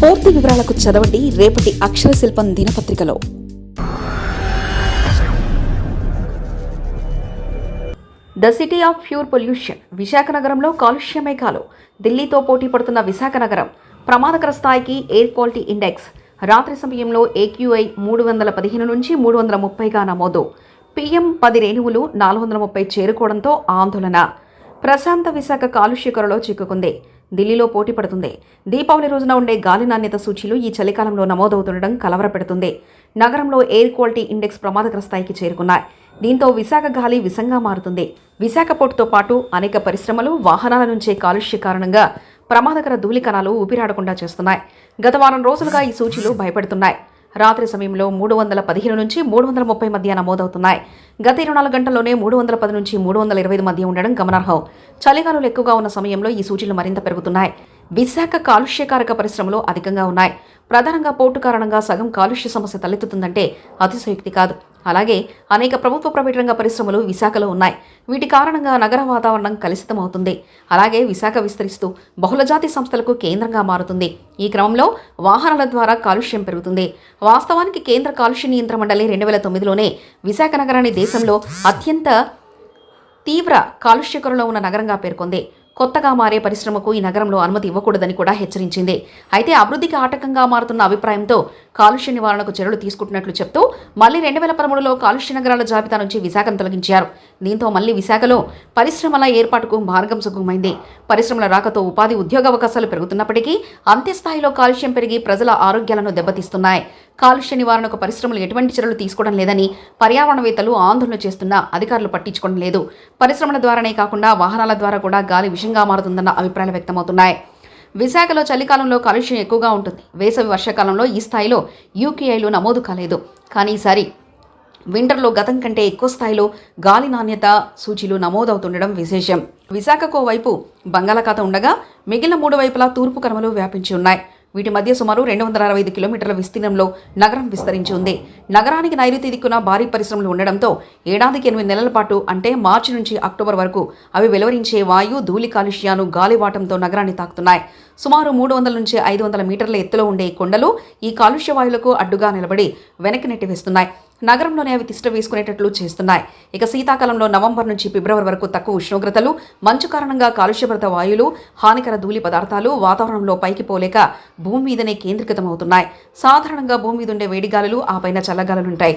పూర్తి వివరాలకు చదవండి రేపటి అక్షర శిల్పం దినపత్రికలో. The city of pure pollution Visakha నగరంలో కాలుష్యమే కాలు ఢిల్లీతో పోటీ పడుతున్న విశాఖ నగరం ప్రమాదకర స్థాయికి ఎయిర్ క్వాలిటీ ఇండెక్స్ రాత్రి సమయంలో ఏక్యూఐ మూడు వందల పదిహేను నుంచి మూడు వందల ముప్పైగా నమోదు. పిఎం పది రేణువులు నాలుగు వందల ముప్పై చేరుకోవడంతో ఆందోళన. ప్రశాంత విశాఖ కాలుష్య కొరలో చిక్కుకుంది. ఢిల్లీలో పోటీ పడుతుంది. దీపావళి రోజున ఉండే గాలి నాణ్యత సూచీలు ఈ చలికాలంలో నమోదవుతుండడం కలవరపెడుతుంది. నగరంలో ఎయిర్ క్వాలిటీ ఇండెక్స్ ప్రమాదకర స్థాయికి చేరుకున్నాయి. దీంతో విశాఖ గాలి విషంగా మారుతుంది. విశాఖ పోర్టుతో పాటు అనేక పరిశ్రమలు వాహనాల నుంచే కాలుష్య కారణంగా ప్రమాదకర ధూళికణాలు ఊపిరాడకుండా చేస్తున్నాయి. గత వారం రోజులుగా ఈ సూచీలు భయపెడుతున్నాయి. రాత్రి సమయంలో మూడు వందల పదిహేను నుంచి మూడు వందల ముప్పై మధ్య నమోదవుతున్నాయి. గత ఇరవై నాలుగు గంటల్లోనే మూడు వందల పది నుంచి మూడు వందల ఇరవై మధ్య ఉండడం గమనార్హం. చలిగాలులు ఎక్కువగా ఉన్న సమయంలో ఈ సూచీలు మరింత పెరుగుతున్నాయి. విశాఖ కాలుష్యకారక పరిశ్రమలు అధికంగా ఉన్నాయి. ప్రధానంగా పోర్టు కారణంగా సగం కాలుష్య సమస్య తలెత్తుతుందంటే అతిశయోక్తి కాదు. అలాగే అనేక ప్రభుత్వ ప్రైవేట్ రంగ పరిశ్రమలు విశాఖలో ఉన్నాయి. వీటి కారణంగా నగర వాతావరణం కలుషితమవుతుంది. అలాగే విశాఖ విస్తరిస్తూ బహుళజాతి సంస్థలకు కేంద్రంగా మారుతుంది. ఈ క్రమంలో వాహనాల ద్వారా కాలుష్యం పెరుగుతుంది. వాస్తవానికి కేంద్ర కాలుష్య నియంత్రణ మండలి రెండు వేల తొమ్మిదిలోనే విశాఖ నగరాన్ని దేశంలో అత్యంత తీవ్ర కాలుష్యకరంలో ఉన్న నగరంగా పేర్కొంది. కొత్తగా మారే పరిశ్రమకు ఈ నగరంలో అనుమతి ఇవ్వకూడదని కూడా హెచ్చరించింది. అయితే అభివృద్ధికి ఆటంకంగా మారుతున్న అభిప్రాయంతో కాలుష్య నివారణకు చర్యలు తీసుకుంటున్నట్లు చెప్తూ మళ్ళీ రెండు వేల పదమూడులో కాలుష్య నగరాల జాబితా నుంచి విశాఖను తొలగించారు. దీంతో మళ్ళీ విశాఖలో పరిశ్రమల ఏర్పాటుకు మార్గం సుగమమైంది. పరిశ్రమల రాకతో ఉపాధి ఉద్యోగ అవకాశాలు పెరుగుతున్నప్పటికీ అంత్యస్థాయిలో కాలుష్యం పెరిగి ప్రజల ఆరోగ్యాలను దెబ్బతీస్తున్నాయి. కాలుష్య నివారణకు పరిశ్రమలు ఎటువంటి చర్యలు తీసుకోవడం లేదని పర్యావరణవేత్తలు ఆందోళన చేస్తున్నా అధికారులు పట్టించుకోవడం లేదు. పరిశ్రమల ద్వారానే కాకుండా వాహనాల ద్వారా కూడా గాలి విషంగా మారుతుందన్న అభిప్రాయాలు వ్యక్తమవుతున్నాయి. విశాఖలో చలికాలంలో కాలుష్యం ఎక్కువగా ఉంటుంది. వేసవి వర్షాకాలంలో ఈ స్థాయిలో యూకేఐలు నమోదు కాలేదు. కానీ ఈసారి వింటర్లో గతం కంటే ఎక్కువ స్థాయిలో గాలి నాణ్యత సూచీలు నమోదవుతుండడం విశేషం. విశాఖకు వైపు బంగాళాఖాతం ఉండగా మిగిలిన మూడు వైపులా తూర్పు కర్మలు వ్యాపించి ఉన్నాయి. వీటి మధ్య సుమారు రెండు వందల అరవై ఐదు కిలోమీటర్ల విస్తీర్ణంలో నగరం విస్తరించి ఉంది. నగరానికి నైరుతి దిక్కున భారీ పరిశ్రమలు ఉండడంతో ఏడాదికి ఎనిమిది నెలల పాటు అంటే మార్చి నుంచి అక్టోబర్ వరకు అవి వెలువరించే వాయు ధూళి కాలుష్యాలు గాలివాటంతో నగరాన్ని తాకుతున్నాయి. సుమారు మూడు వందల నుంచి ఐదు వందల మీటర్ల ఎత్తులో ఉండే ఈ కొండలు ఈ కాలుష్య వాయులకు అడ్డుగా నిలబడి వెనక్కి నెట్టివేస్తున్నాయి. నగరంలోనే అవి తిష్ట వేసుకునేటట్లు చేస్తున్నాయి. ఇక శీతాకాలంలో నవంబర్ నుంచి ఫిబ్రవరి వరకు తక్కువ ఉష్ణోగ్రతలు మంచు కారణంగా కాలుష్యభరిత వాయువులు హానికర ధూళి పదార్థాలు వాతావరణంలో పైకి పోలేక భూమి మీదనే కేంద్రీకృతమవుతున్నాయి. సాధారణంగా భూమి మీద ఉండే వేడిగాలులు ఆ పైన చల్లగాలులుంటాయి.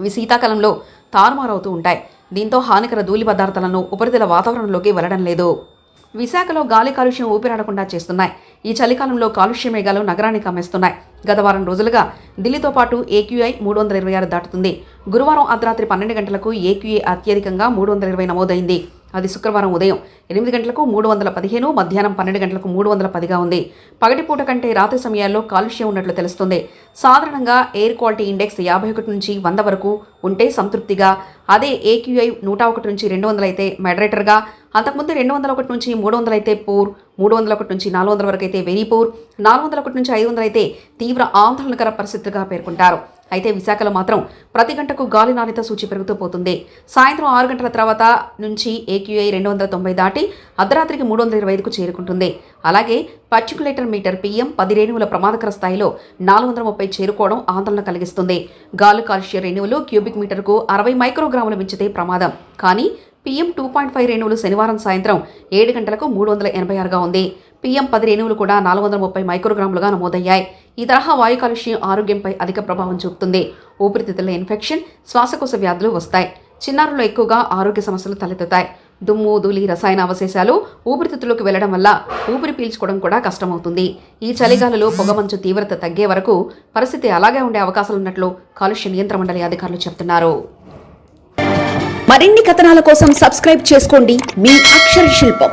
ఇవి శీతాకాలంలో తారుమారవుతూ ఉంటాయి. దీంతో హానికర ధూళి పదార్థాలను ఉపరితల వాతావరణంలోకి వెళ్ళడం లేదు. విశాఖలో గాలి కాలుష్యం ఊపిరాడకుండా చేస్తున్నాయి. ఈ చలికాలంలో కాలుష్య మేఘాలు నగరాన్ని కమ్మేస్తున్నాయి. గత వారం రోజులుగా ఢిల్లీతో పాటు ఏక్యూఐ మూడు వందల ఇరవై ఆరు దాటుతుంది. గురువారం అర్ధరాత్రి పన్నెండు గంటలకు ఏక్యూఐ అత్యధికంగా మూడు వందల ఇరవై నమోదైంది. అది శుక్రవారం ఉదయం. ఎనిమిది గంటలకు మూడు వందల పదిహేను మధ్యాహ్నం పన్నెండు గంటలకు మూడు వందల పదిగా ఉంది. పగటిపూట కంటే రాత్రి సమయాల్లో కాలుష్యం ఉన్నట్లు తెలుస్తుంది. సాధారణంగా ఎయిర్ క్వాలిటీ ఇండెక్స్ యాభై ఒకటి నుంచి వంద వరకు ఉంటే సంతృప్తిగా. అదే ఏక్యూఐ నూట ఒకటి నుంచి రెండు వందలు అయితే మెడరేటర్గా. అంతకుముందు రెండు వందల ఒకటి నుంచి మూడు వందలు అయితే పూర్ మూడు వందల ఒకటి నుంచి నాలుగు వందల వరకు అయితే వెరీ పూర్ నాలుగు వందల ఒకటి నుంచి ఐదు వందలు అయితే తీవ్ర ఆందోళనకర పరిస్థితులుగా పేర్కొంటారు. అయితే విశాఖలో మాత్రం ప్రతి గంటకు గాలి నాణ్యత సూచి పెరుగుతూ పోతుంది. సాయంత్రం ఆరు గంటల తర్వాత నుంచి ఏక్యూఐ రెండు వందల తొంభై దాటి అర్ధరాత్రికి మూడు వందల ఇరవై ఐదుకు చేరుకుంటుంది. అలాగే పర్టికులేటర్ మీటర్ పిఎం పది రేణువుల ప్రమాదకర స్థాయిలో నాలుగు వందల ముప్పై చేరుకోవడం ఆందోళన కలిగిస్తుంది. గాలి కాలుష్య రేణువులు క్యూబిక్ మీటర్కు అరవై మైక్రోగ్రాములు మించితే ప్రమాదం. కానీ పీఎం టూ పాయింట్ ఫైవ్ రేణువులు శనివారం సాయంత్రం ఏడు గంటలకు మూడు వందల ఎనభై ఆరుగా ఉంది. పీఎం పది రేణువులు కూడా నాలుగు వందల ముప్పై మైక్రోగ్రాములుగా నమోదయ్యాయి. ఈ తరహా వాయు కాలుష్యం ఆరోగ్యంపై అధిక ప్రభావం చూపుతుంది. ఊపిరితిత్తుల ఇన్ఫెక్షన్ శ్వాసకోశ వ్యాధులు వస్తాయి. చిన్నారుల్లో ఎక్కువగా ఆరోగ్య సమస్యలు తలెత్తుతాయి. దుమ్ము ధూళి రసాయన అవశేషాలు ఊపిరితిత్తులోకి వెళ్ళడం వల్ల ఊపిరి పీల్చుకోవడం కూడా కష్టమవుతుంది. ఈ చలిగాలలో పొగమంచు తీవ్రత తగ్గే వరకు పరిస్థితి అలాగే ఉండే అవకాశాలున్నట్లు కాలుష్య నియంత్రణ మండలి అధికారులు చెబుతున్నారు. మరిన్ని కథనాల కోసం సబ్స్క్రైబ్ చేసుకోండి. మీ అక్షర శిల్పం.